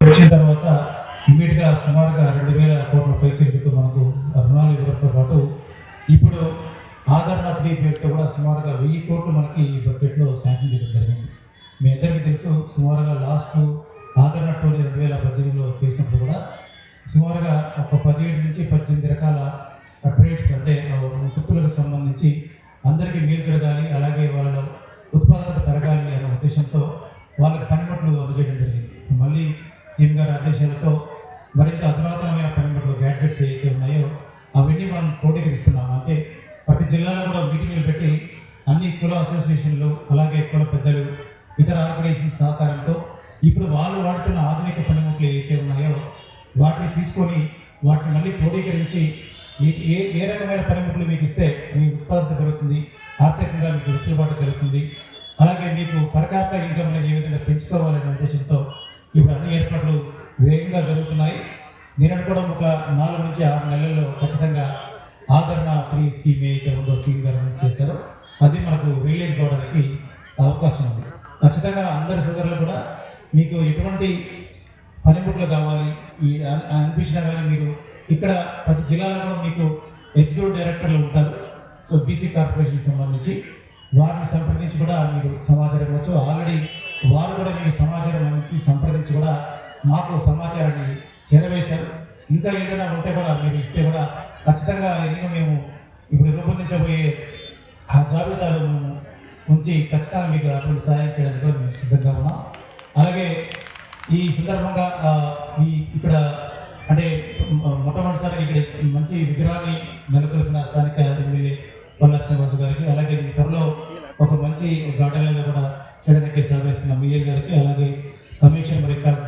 వచ్చిన తర్వాత ఇమీడియట్గా సుమారుగా రెండు వేల కోట్ల పైచీలతో మనకు రుణాలు ఇవ్వడంతో పాటు ఇప్పుడు ఆదరణ త్రీ పేరుతో కూడా సుమారుగా వెయ్యి కోట్లు మనకి ఈ బడ్జెట్లో శాంక్షన్ చేయడం జరిగింది. మీ అందరికీ తెలుసు సుమారుగా లాస్ట్ ఆదరణ టూ రెండు వేల పద్దెనిమిదిలో చేసినప్పుడు కూడా సుమారుగా ఒక పదిహేడు నుంచి పద్దెనిమిది రకాల అప్డేట్స్ అంటే ఆ, సంబంధించి అందరికీ మేలు జరగాలి అలాగే వాళ్ళలో ఉత్పాదకత పెరగాలి అనే ఉద్దేశంతో వాళ్ళకి పనిముట్లు అందజేయడం జరిగింది. మళ్ళీ సీఎం గారి ఆదేశాలతో మరింత అధునాతనమైన పనిముట్లు గ్యాడ్జెట్స్ ఏవైతే ఉన్నాయో అవన్నీ మనం క్రోడీకరిస్తున్నాం అంటే ప్రతి జిల్లాలో కూడా మీటింగ్లు పెట్టి అన్ని కుల అసోసియేషన్లు అలాగే కుల పెద్దలు ఇతర ఆర్గనైజేషన్ సహకారంతో ఇప్పుడు వాళ్ళు వాడుతున్న ఆధునిక పనిముట్లు ఏవైతే ఉన్నాయో వాటిని తీసుకొని వాటిని మళ్ళీ క్రోడీకరించి ఏ ఏ రకమైన పనిముట్లు మీకు ఇస్తే మీ ఉత్పాదన పెరుగుతుంది ఆర్థికంగా మీకు వెసులుబాటు కలుగుతుంది. అలాగే మీకు పరకార్త ఇన్కమ్ అనేది ఏ విధంగా పెంచుకోవాలనే ఇప్పుడు అన్ని ఏర్పాట్లు వేగంగా జరుగుతున్నాయి. నేను కూడా ఒక నాలుగు నుంచి ఆరు నెలల్లో ఖచ్చితంగా ఆదరణ ఫ్రీ స్కీమ్ ఏదైతే ఉందో స్కీమ్ గారు చేశారో అది మనకు రిలీజ్ కావడానికి అవకాశం ఉంది. ఖచ్చితంగా అందరి సోదరులు కూడా మీకు ఎటువంటి పనిముట్లు కావాలి ఈ అనిపించినా కానీ మీరు ఇక్కడ ప్రతి జిల్లాలో మీకు ఎగ్జిక్యూటివ్ డైరెక్టర్లు ఉంటారు. సో బీసీ కార్పొరేషన్ సంబంధించి వారిని సంప్రదించి కూడా మీరు సమాచారం ఇవ్వచ్చు. ఆల్రెడీ వారు కూడా మీకు సమాచారం అందించి గురించి కూడా మాకు సమాచారాన్ని చేరవేశారు. ఇంకా ఏదైనా ఉంటే కూడా మీరు ఇస్తే కూడా ఖచ్చితంగా ఎన్నో మేము ఇప్పుడు రూపొందించబోయే ఆ జాబితాలో మేము ఉంచి ఖచ్చితంగా మీకు అటువంటి సహాయం చేయడానికి కూడా మేము సిద్ధంగా ఉన్నాం. అలాగే ఈ సందర్భంగా ఈ ఇక్కడ అంటే మొట్టమొదటిసారి ఇక్కడ మంచి విగ్రహాన్ని నెలకొల్పిన స్థానిక ఎమ్మెల్యే పల్లా శ్రీనివాసు గారికి అలాగే త్వరలో ఒక మంచి గార్డెన్గా కూడా చేయడానికి సహకరిస్తున్న మీఎల్ గారికి అలాగే కమిషన్ మరియు